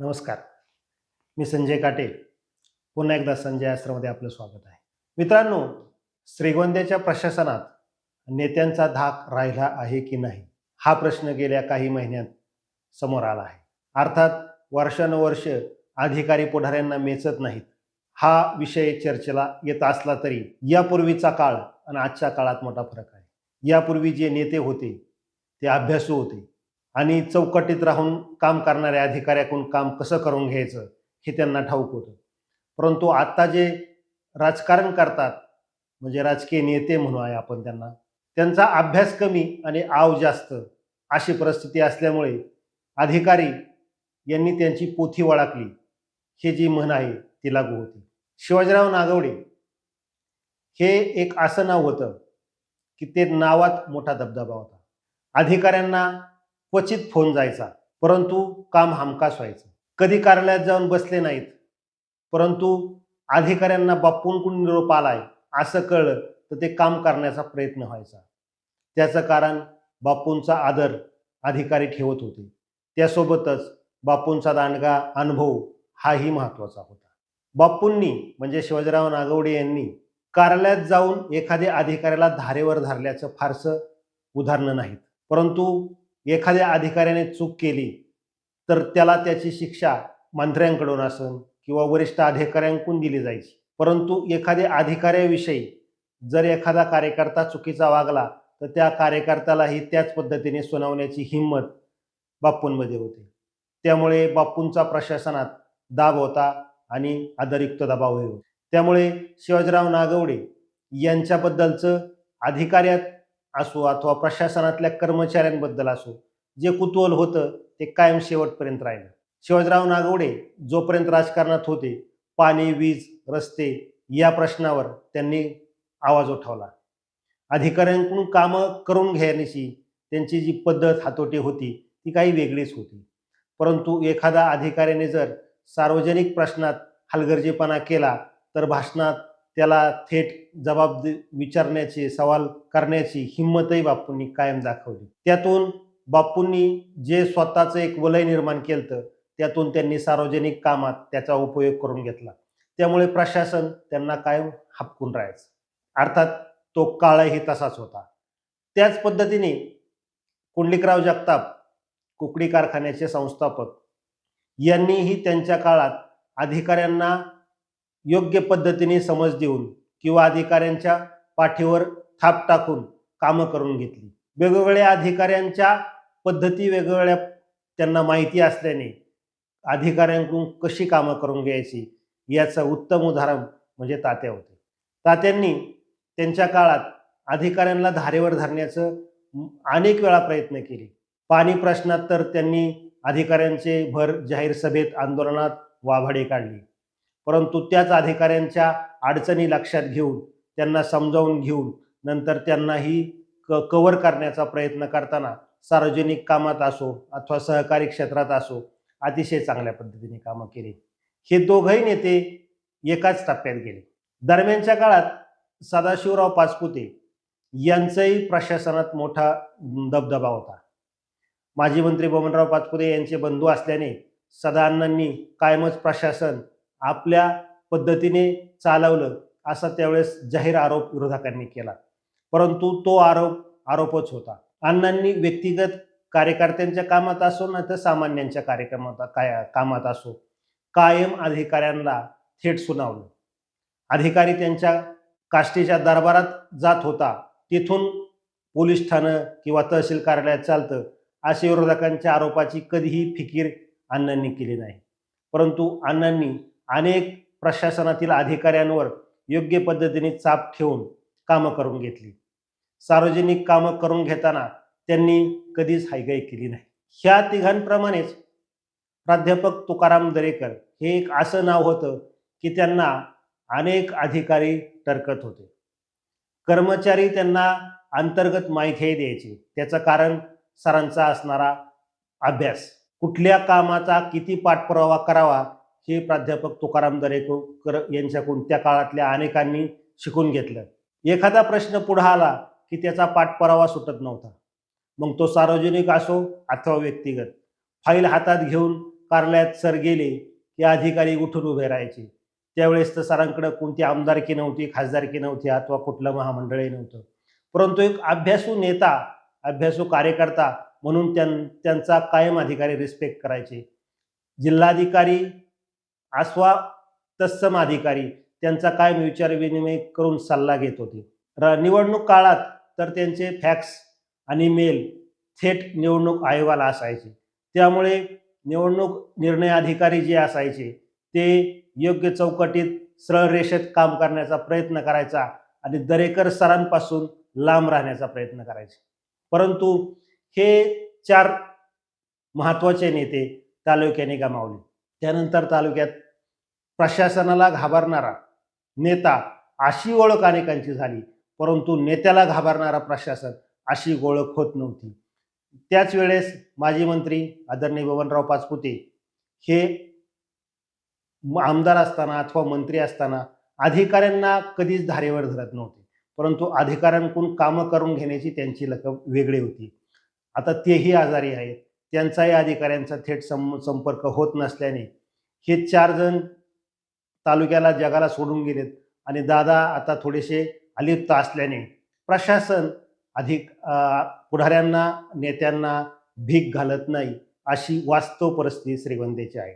नमस्कार. मी संजय काटे. पुन्हा एकदा संजय आश्रममध्ये आपलं स्वागत आहे. मित्रांनो श्रीगोंद्याच्या प्रशासनात नेत्यांचा धाक राहिला आहे की नाही? हा प्रश्न गेल्या काही महिन्यात समोर आला आहे. अर्थात वर्षानुवर्ष अधिकारी पुढाऱ्यांना मेचत नाहीत. हा विषय चर्चेला येत असला तरी यापूर्वीचा काळ आणि आजच्या काळात मोठा फरक आहे. यापूर्वी जे नेते होते ते अभ्यासू होते. आणि चौकटीत राहून काम करणाऱ्या अधिकाऱ्याकडून काम कसं करून घ्यायचं हे त्यांना ठाऊक होतं. परंतु आत्ता जे राजकारण करतात म्हणजे राजकीय नेते म्हणू आहे आपण त्यांना त्यांचा अभ्यास कमी आणि आव जास्त अशी परिस्थिती असल्यामुळे अधिकारी यांनी त्यांची पोथी वळाकली हे जी म्हण आहे ती लागू होती. शिवाजीराव नागवडे हे एक असं नाव होतं की ते नावात मोठा दबदबा होता. अधिकाऱ्यांना क्वचित फोन जायचा परंतु काम हमखास व्हायचं. कधी कार्यालयात जाऊन बसले नाहीत परंतु अधिकाऱ्यांना बापूंकडून निरोप आलाय असं कळलं तर ते काम करण्याचा प्रयत्न व्हायचा. त्याचं कारण बापूंचा आदर अधिकारी ठेवत होते. त्यासोबतच बापूंचा दांडगा अनुभव हाही महत्त्वाचा होता. बापूंनी म्हणजे शिवाजीराव नागवडे यांनी कार्यालयात जाऊन एखाद्या अधिकाऱ्याला धारेवर धरल्याचं फारसं उदाहरणं नाहीत. परंतु एखाद्या अधिकाऱ्याने चूक केली तर त्याला त्याची शिक्षा मंत्र्यांकडून असन किंवा वरिष्ठ अधिकाऱ्यांकडून दिली जायची. परंतु एखाद्या अधिकाऱ्याविषयी जर एखादा कार्यकर्ता चुकीचा वागला तर त्या कार्यकर्त्यालाही त्याच पद्धतीने सुनावण्याची हिंमत बाप्पूंमध्ये होती. त्यामुळे बाप्पूंचा प्रशासनात दाब होता आणि आदरयुक्त दबावही होता. त्यामुळे शिवाजीराव नागवडे यांच्याबद्दलचं अधिकाऱ्यात असो अथवा प्रशासनातल्या कर्मचाऱ्यांबद्दल असो जे कुतूहल होतं ते कायम शेवटपर्यंत राहिलं. शिवाजीराव नागवडे जोपर्यंत राजकारणात होते पाणी वीज रस्ते या प्रश्नावर त्यांनी आवाज उठवला. अधिकाऱ्यांकडून कामं करून घेण्याची त्यांची जी पद्धत हातोटी होती ती काही वेगळीच होती. परंतु एखादा अधिकाऱ्याने जर सार्वजनिक प्रश्नात हलगर्जीपणा केला तर भाषणात त्याला थेट जबाब विचारण्याची सवाल करण्याची हिंमतही बापूंनी कायम दाखवली. त्यातून बापूंनी जे स्वतःचं एक वलय निर्माण केलं त्यातून त्यांनी सार्वजनिक कामात त्याचा उपयोग करून घेतला. त्यामुळे प्रशासन त्यांना कायम हापकून राहायचं. अर्थात तो काळही तसाच होता. त्याच पद्धतीने कुंडलिकराव जगताप कुकडी कारखान्याचे संस्थापक यांनीही त्यांच्या काळात अधिकाऱ्यांना योग्य पद्धतीने समज देऊन किंवा अधिकाऱ्यांच्या पाठीवर थाप टाकून कामं करून घेतली. वेगवेगळ्या अधिकाऱ्यांच्या पद्धती वेगवेगळ्या त्यांना माहिती असल्याने अधिकाऱ्यांकडून कशी कामं करून घ्यायची याचं उत्तम उदाहरण म्हणजे तात्या होते. तात्यांनी त्यांच्या काळात अधिकाऱ्यांना धारेवर धरण्याचं अनेक वेळा प्रयत्न केले. पाणी प्रश्नात तर त्यांनी अधिकाऱ्यांचे भर जाहीर सभेत आंदोलनात वाभाडे काढली. परंतु त्याच अधिकाऱ्यांच्या अडचणी लक्षात घेऊन त्यांना समजावून घेऊन नंतर त्यांनाही क कवर करण्याचा प्रयत्न करताना सार्वजनिक कामात असो अथवा सहकारी क्षेत्रात असो अतिशय चांगल्या पद्धतीने कामं केली. हे दोघंही नेते एकाच टप्प्यात गेले. दरम्यानच्या काळात सदाशिवराव पाचपुते यांचाही प्रशासनात मोठा दबदबा होता. माजी मंत्री बबनराव पाचपुते यांचे बंधू असल्याने सदाअण्णांनी कायमच प्रशासन आपल्या पद्धतीने चालवलं असा त्यावेळेस जाहीर आरोप विरोधकांनी केला. परंतु तो आरोप आरोपच होता. अण्णांनी व्यक्तिगत कार्यकर्त्यांच्या कामात असो ना तर सामान्यांच्या कार्यक्रमात काय कामात असो कायम अधिकाऱ्यांना थेट सुनावलं. अधिकारी त्यांच्या काष्टीच्या दरबारात जात होता. तिथून पोलीस ठाणं किंवा तहसील कार्यालयात चालतं असे विरोधकांच्या आरोपाची कधीही फिकीर अण्णांनी केली नाही. परंतु अण्णांनी अनेक प्रशासनातील अधिकाऱ्यांवर योग्य पद्धतीने चाप ठेवून कामं करून घेतली. सार्वजनिक कामं करून घेताना त्यांनी कधीच हायगाई केली नाही. ह्या तिघांप्रमाणेच प्राध्यापक तुकाराम दरेकर हे एक असं नाव होतं की त्यांना अनेक अधिकारी टरकत होते. कर्मचारी त्यांना अंतर्गत माहितीही द्यायचे. त्याचं कारण सरांचा असणारा अभ्यास. कुठल्या कामाचा किती पाठपुरावा करावा हे प्राध्यापक तुकाराम दरेकर यांच्याकडून त्या काळातल्या अनेकांनी शिकून घेतलं. एखादा प्रश्न पुढे आला की त्याचा पाठपुरावा सुटत नव्हता. मग तो सार्वजनिक असो अथवा व्यक्तिगत. फाईल हातात घेऊन कार्यालयात सर गेले की अधिकारी उठून उभे राहायचे. त्यावेळेस तर सरांकडे कोणती आमदारकी नव्हती खासदारकी नव्हती अथवा कुठलं महामंडळही नव्हतं. परंतु एक अभ्यासू नेता अभ्यासू कार्यकर्ता म्हणून त्यां त्यांचा कायम अधिकारी रिस्पेक्ट करायचे. जिल्हाधिकारी आस्वा तत्सम अधिकारी त्यांचा कायम विचार विनिमय करून सल्ला घेत होते. र निवडणूक काळात तर त्यांचे फॅक्स आणि मेल थेट निवडणूक आयोगाला असायचे. त्यामुळे निवडणूक निर्णय अधिकारी जे असायचे ते योग्य चौकटीत सरळ रेषेत काम करण्याचा प्रयत्न करायचा आणि दरेकर सरांपासून लांब राहण्याचा प्रयत्न करायचे. परंतु हे चार महत्त्वाचे नेते तालुक्याने गमावले. त्यानंतर तालुक्यात प्रशासनाला घाबरणारा नेता अशी ओळख अनेकांची झाली परंतु नेत्याला घाबरणारा प्रशासन अशी ओळख होत नव्हती. त्याच वेळेस माजी मंत्री आदरणीय बबनराव पाचपुते हे म- आमदार असताना अथवा मंत्री असताना अधिकाऱ्यांना कधीच धारेवर धरत नव्हते परंतु अधिकाऱ्यांकडून कामं करून घेण्याची त्यांची लकब वेगळी होती. आता तेही आजारी आहेत. त्यांचाही अधिकाऱ्यांचा थेट सं संपर्क होत नसल्याने हे चार जण तालुक्याला जगाला सोडून गेलेत आणि दादा आता थोडेसे अलिप्त असल्याने प्रशासन अधिक पुढाऱ्यांना नेत्यांना भीक घालत नाही अशी वास्तव परिस्थिती श्रीगोंद्याची आहे.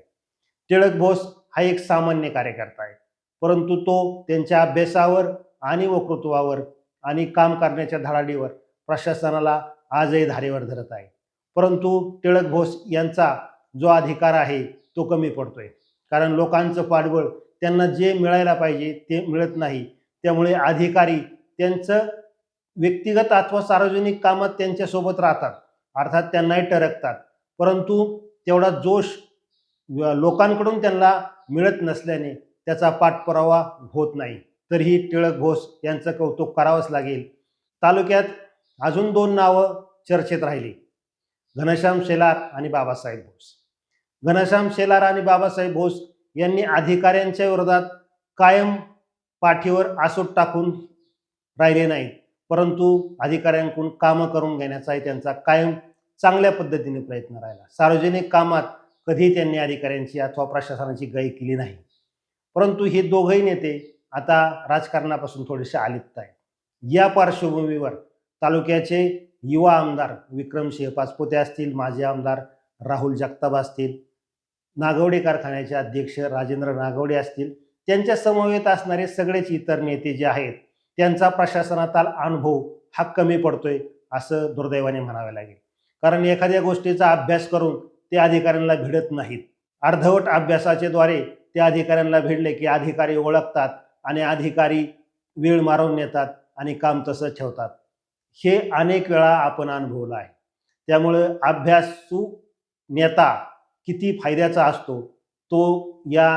टिळक बोस हा एक सामान्य कार्यकर्ता आहे. परंतु तो त्यांच्या अभ्यासावर आणि वक्तृत्वावर आणि काम करण्याच्या धडाडीवर प्रशासनाला आजही धारेवर धरत आहे. परंतु टिळक घोष यांचा जो अधिकार आहे तो कमी पडतोय. कारण लोकांचं पाठबळ त्यांना जे मिळायला पाहिजे ते मिळत नाही. त्यामुळे अधिकारी त्यांचं व्यक्तिगत अथवा सार्वजनिक कामात त्यांच्यासोबत राहतात. अर्थात त्यांनाही टरकतात. परंतु तेवढा जोश लोकांकडून त्यांना मिळत नसल्याने त्याचा पाठपुरावा होत नाही. तरीही टिळक घोष यांचं कौतुक करावंच लागेल. तालुक्यात अजून दोन नावं चर्चेत राहिली. घनश्याम शेलार आणि बाबासाहेब बोस घनश्याम शेलार आणि बाबासाहेब बोस यांनी अधिकाऱ्यांच्या विरोधात कायम पाठीवर आसूट टाकून राहिले नाहीत. परंतु अधिकाऱ्यांकडून कामं करून घेण्याचाही त्यांचा कायम चांगल्या पद्धतीने प्रयत्न राहिला. सार्वजनिक कामात कधी त्यांनी अधिकाऱ्यांची अथवा प्रशासनाची गय केली नाही. परंतु हे दोघंही नेते आता राजकारणापासून थोडेसे आलिप्त आहेत. या पार्श्वभूमीवर तालुक्याचे युवा आमदार विक्रमसिंह पाचपोते असतील माजी आमदार राहुल जगताप असतील नागवडे कारखान्याचे अध्यक्ष राजेंद्र नागवडे असतील त्यांच्या समवेत असणारे सगळेच इतर नेते जे आहेत त्यांचा प्रशासनातील अनुभव हा कमी पडतोय असं दुर्दैवाने म्हणावे लागेल. कारण एखाद्या गोष्टीचा अभ्यास करून ते अधिकाऱ्यांना भिडत नाहीत. अर्धवट अभ्यासाच्या द्वारे ते अधिकाऱ्यांना भिडले की अधिकारी ओळखतात आणि अधिकारी वेळ मारून नेतात आणि काम तसं ठेवतात. हे अनेक वेळा आपण अनुभवलं आहे. त्यामुळं अभ्यासू नेता किती फायद्याचा असतो तो या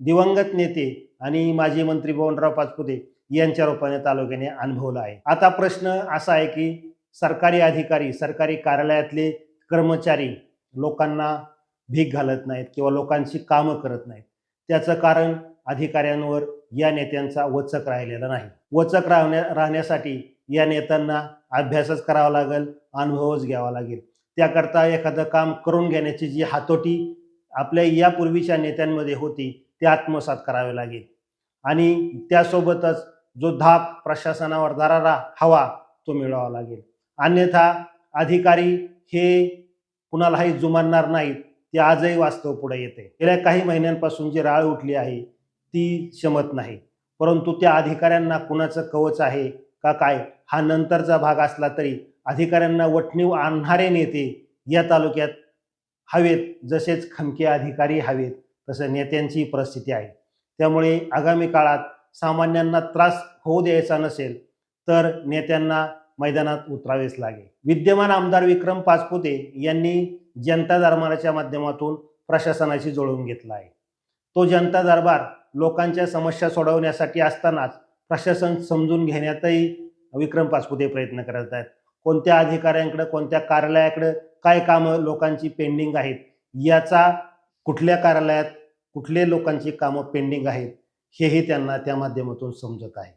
दिवंगत नेते आणि माजी मंत्री बबनराव पाचपुते यांच्या रूपाने तालुक्याने अनुभवला आहे. आता प्रश्न असा आहे की सरकारी अधिकारी सरकारी कार्यालयातले कर्मचारी लोकांना भीक घालत नाहीत किंवा लोकांची कामं करत नाहीत. त्याचं कारण अधिकाऱ्यांवर या नेत्यांचा वचक राहिलेला नाही. वचक राहण्या राहण्यासाठी या नेत्यांना अभ्यासच करावा लागेल अनुभवच घ्यावा लागेल. त्याकरता एखादं काम करून घेण्याची जी हातोटी आपल्या यापूर्वीच्या नेत्यांमध्ये होती ते आत्मसात करावे लागेल. आणि त्यासोबतच जो धाक प्रशासनावर दरारा हवा तो मिळवावा लागेल. अन्यथा अधिकारी हे कुणालाही जुमानणार नाहीत ते आजही वास्तव पुढे येते. गेल्या काही महिन्यांपासून जी राळ उठली आहे ती शमत नाही. परंतु त्या अधिकाऱ्यांना कुणाचं कवच आहे का काय हा नंतरचा भाग असला तरी अधिकाऱ्यांना वटणीव आणणारे नेते या तालुक्यात हवेत जसेच खमके अधिकारी हवेत तसं नेत्यांची परिस्थिती आहे. त्यामुळे आगामी काळात सामान्यांना त्रास होऊ द्यायचा नसेल तर नेत्यांना मैदानात उतरावेच लागेल. विद्यमान आमदार विक्रम पाचपुते यांनी जनता दरबाराच्या माध्यमातून प्रशासनाशी जोडून घेतला आहे. तो जनता दरबार लोकांच्या समस्या सोडवण्यासाठी असतानाच प्रशासन समजून घेण्यातही विक्रम पासपुते प्रयत्न करत आहेत. कोणत्या अधिकाऱ्यांकडे कोणत्या कार्यालयाकडे काय कामं लोकांची पेंडिंग आहेत याचा कुठल्या कार्यालयात कुठले लोकांची कामं पेंडिंग आहेत हेही त्यांना त्या माध्यमातून समजत आहे.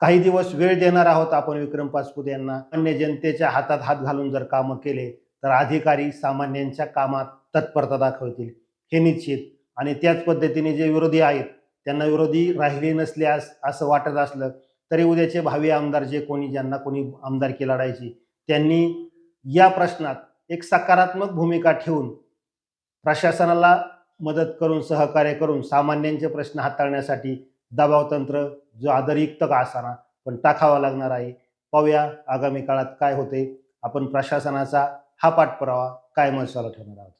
काही दिवस वेळ देणार आहोत आपण विक्रम पासपुते यांना. अन्य जनतेच्या हातात हात घालून जर कामं केले तर अधिकारी सामान्यांच्या कामात तत्परता दाखवतील हे निश्चित. आणि त्याच पद्धतीने जे विरोधी आहेत त्यांना विरोधी राहिले नसल्यास असं वाटत असलं तरी उद्याचे भावी आमदार जे कोणी ज्यांना कोणी आमदारकी लढायची त्यांनी या प्रश्नात एक सकारात्मक भूमिका ठेवून प्रशासनाला मदत करून सहकार्य करून सामान्यांचे प्रश्न हाताळण्यासाठी दबावतंत्र जो आदरयुक्त का असाना पण टाकावा लागणार आहे. पाहूया आगामी काळात काय होते. आपण प्रशासनाचा हा पाठपुरावा काय चालू ठेवणार आहोत.